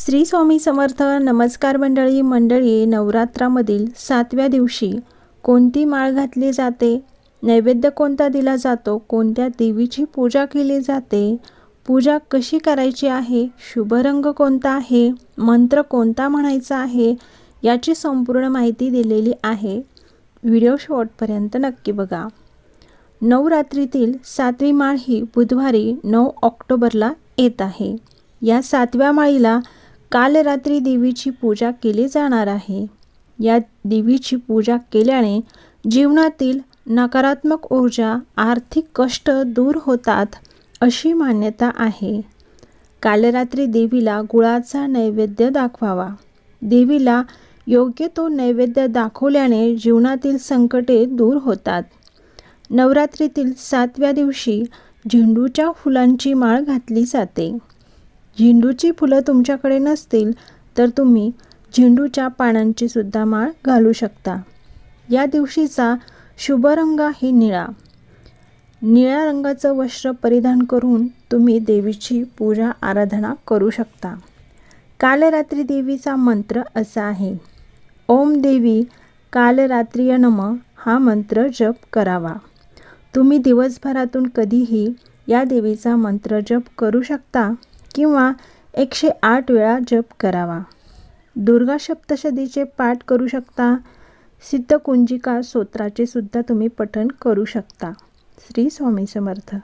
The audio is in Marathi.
श्री स्वामी समर्थ नमस्कार मंडळी मंडळी नवरात्रामधील सातव्या दिवशी कोणती माळ घातली जाते? नैवेद्य कोणता दिला जातो? कोणत्या देवीची पूजा केली जाते? पूजा कशी करायची आहे? शुभ रंग कोणता आहे? मंत्र कोणता म्हणायचा आहे? याची संपूर्ण माहिती दिलेली आहे. व्हिडिओ शेवटपर्यंत नक्की बघा. नवरात्रीतील सातवी माळ ही बुधवारी नऊ ऑक्टोबरला येत आहे. या सातव्या माळीला काल रात्री देवीची पूजा केली जाणार आहे. या देवीची पूजा केल्याने जीवनातील नकारात्मक ऊर्जा आर्थिक कष्ट दूर होतात अशी मान्यता आहे. काल रात्री देवीला गुळाचा नैवेद्य दाखवावा. देवीला योग्य तो नैवेद्य दाखवल्याने जीवनातील संकटे दूर होतात. नवरात्रीतील सातव्या दिवशी झेंडूच्या फुलांची माळ घातली जाते. झेंडूची फुलं तुमच्याकडे नसतील तर तुम्ही झेंडूच्या पानांची सुद्धा माळ घालू शकता. या दिवशीचा शुभ रंग आहे निळा. निळ्या रंगाचं वस्त्र परिधान करून तुम्ही देवीची पूजा आराधना करू शकता. कालरात्री देवीचा मंत्र असा आहे. ओम देवी कालरात्रीय नम हा मंत्र जप करावा. तुम्ही दिवसभरातून कधीही या देवीचा मंत्र जप करू शकता. किंवा एकशे आठ वेळा जप करावा. दुर्गा सप्तशतीचे पाठ करू शकता. सिद्धकुंजिका स्तोत्राचे सुद्धा तुम्ही पठण करू शकता. श्री स्वामी समर्थ.